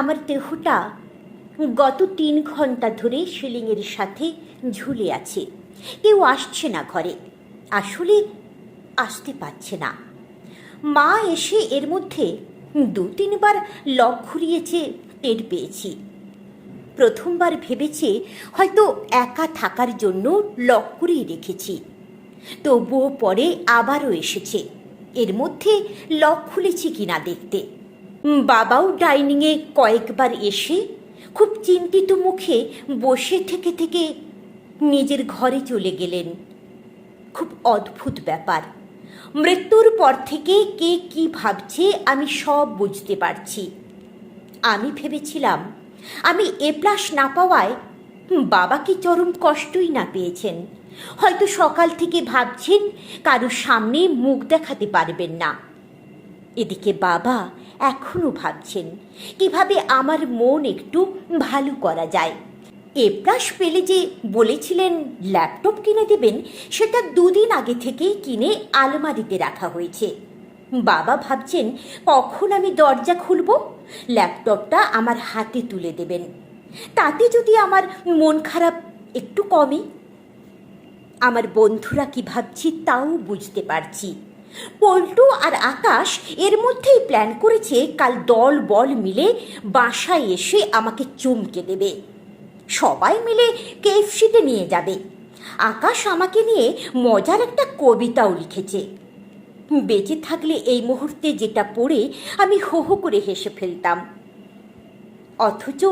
আমার দেহটা গত তিন ঘণ্টা ধরে সিলিংয়ের সাথে ঝুলে আছে। কেউ আসছে না ঘরে। আসলে আসতে পারছে না। মা এসে এর মধ্যে দু তিনবার লক ঘুরিয়েছে টের পেয়েছি। প্রথমবার ভেবেছে হয়তো একা থাকার জন্য লক করেই রেখেছি। তবুও পরে আবারও এসেছে। এর মধ্যে লক খুলেছি কিনা দেখতে। বাবাও ডাইনিংয়ে কয়েকবার এসে খুব চিন্তিত মুখে বসে থেকে থেকে নিজের ঘরে চলে গেলেন। খুব অদ্ভুত ব্যাপার। মৃত্যুর পর থেকে কে কি ভাবছে আমি সব বুঝতে পারছি। আমি ভেবেছিলাম, আমি এ প্লাস না পাওয়ায় বাবা কি চরম কষ্টই না পেয়েছেন। হয়তো সকাল থেকে ভাবছেন কারোর সামনে মুখ দেখাতে পারবেন না। এদিকে বাবা এখনও ভাবছেন কীভাবে আমার মন একটু ভালো করা যায়। এ প্লাস পেলে যে বলেছিলেন, ল্যাপটপ কিনে দেবেন, সেটা দুদিন আগে থেকেই কিনে আলমারিতে রাখা হয়েছে। বাবা ভাবছেন, কখন আমি দরজা খুলব? ল্যাপটপটা আমার হাতে তুলে দেবেন। তাতে যদি আমার মন খারাপ একটু কমে। আমার বন্ধুরা কি ভাবছি তাও বুঝতে পারছি। পল্টু আর আকাশ এর মধ্যেই প্ল্যান করেছে কাল দল বল মিলে বাসায় এসে আমাকে চমকে দেবে। সবাই মিলে কেএফসিতে নিয়ে যাবে। আকাশ আমাকে নিয়ে মজার একটা কবিতাও লিখেছে। বেঁচে থাকলে এই মুহূর্তে যেটা পড়ে আমি হো হো করে হেসে ফেলতাম। অথচ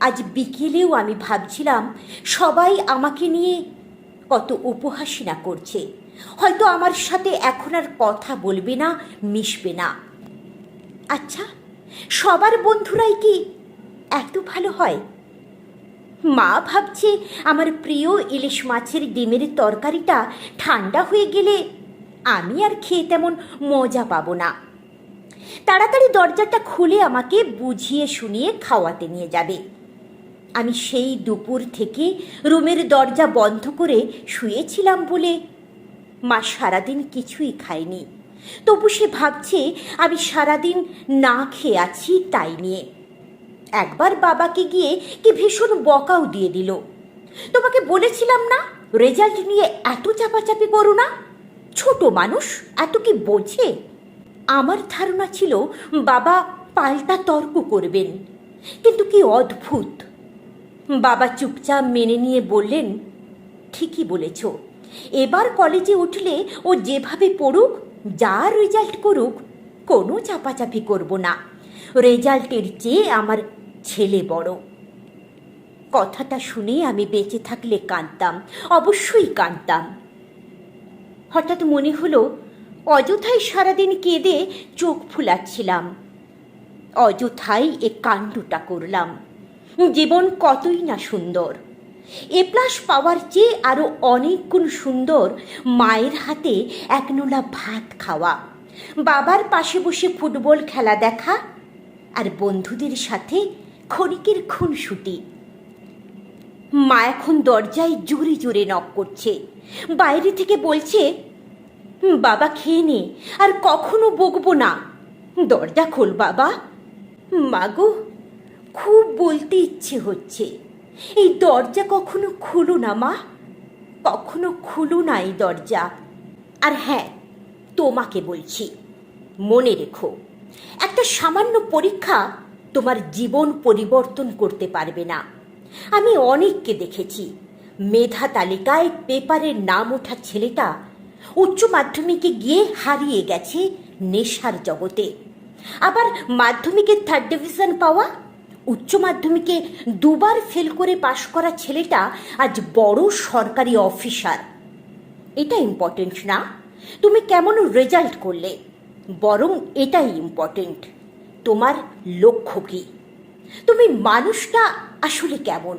আজ বিকেলেও আমি ভাবছিলাম সবাই আমাকে নিয়ে কত উপহাসিনা করছে। হয়তো আমার সাথে এখন আর কথা বলবে না, মিশবে না। আচ্ছা সবার বন্ধুরাই কি এত ভালো হয়? মা ভাবছে আমার প্রিয় ইলিশ মাছের ডিমের তরকারিটা ঠান্ডা হয়ে গেলে আমি আর খেয়ে তেমন মজা পাবো না। তাড়াতাড়ি দরজাটা খুলে আমাকে বুঝিয়ে শুনিয়ে খাওয়াতে নিয়ে যাবে। আমি সেই দুপুর থেকে রুমের দরজা বন্ধ করে শুয়েছিলাম বলে মা সারাদিন কিছুই খায়নি। তবু সে ভাবছে, আমি সারাদিন না খেয়ে আছি তাই নিয়ে। একবার বাবাকে গিয়ে কি ভীষণ বকাও দিয়ে দিল। তোমাকে বলেছিলাম না, রেজাল্ট নিয়ে এত চাপাচাপি করো না। ছোট মানুষ, এত কি বোঝে? আমার ধারণা ছিল বাবা পাল্টা তর্ক করবেন। কিন্তু কি অদ্ভুত! বাবা চুপচাপ মেনে নিয়ে বললেন, ঠিকই বলেছ। এবার কলেজে উঠলে ও যেভাবে পড়ুক, যা রেজাল্ট করুক, কোনো চাপাচাপি করব না। রেজাল্টের চেয়ে আমার ছেলে বড় কথাটা শুনে আমি বেঁচে থাকলে কাঁদতাম, অবশ্যই কাঁদতাম। হঠাৎ মনে হলো, অযথাই সারাদিন কেঁদে চোখ ফুলাচ্ছিলাম। অযথাই এ কাণ্ডটা করলাম। জীবন কতই না সুন্দর। এ প্লাস পাওয়ার চেয়ে আরও অনেক গুণ সুন্দর মায়ের হাতে এক নোলা ভাত খাওয়া। বাবার পাশে বসে ফুটবল খেলা দেখা আর বন্ধুদের সাথে ক্ষণিকের খুনসুটি। মা এখন দরজায় জোরে জোরে নক করছে। বাইরে থেকে বলছে, বাবা, খেয়ে নে, আর কখনো বকবো না। দরজা খোল বাবা। মাগো খুব বলতে ইচ্ছে হচ্ছে। এই দরজা কখনো খুলো না, মা। কখনো খুলো না এই দরজা। আর হ্যাঁ তোমাকে বলছি, মনে রেখো, একটা সামান্য পরীক্ষা তোমার জীবন পরিবর্তন করতে পারবে না। আমি অনেককে দেখেছি, মেধা তালিকায় পেপারের নাম ওঠা ছেলেটা উচ্চ মাধ্যমিকে গিয়ে হারিয়ে গেছে নেশার জগতে। আবার মাধ্যমিকের থার্ড ডিভিশন পাওয়া উচ্চ মাধ্যমিকে দুবার ফেল করে পাশ করা ছেলেটা আজ বড় সরকারি অফিসার। এটা ইম্পর্টেন্ট না? তুমি কেমন রেজাল্ট করলে? বরং এটাই ইম্পর্টেন্ট তোমার লক্ষ্য কী? তুমি মানুষটা আসলে কেমন?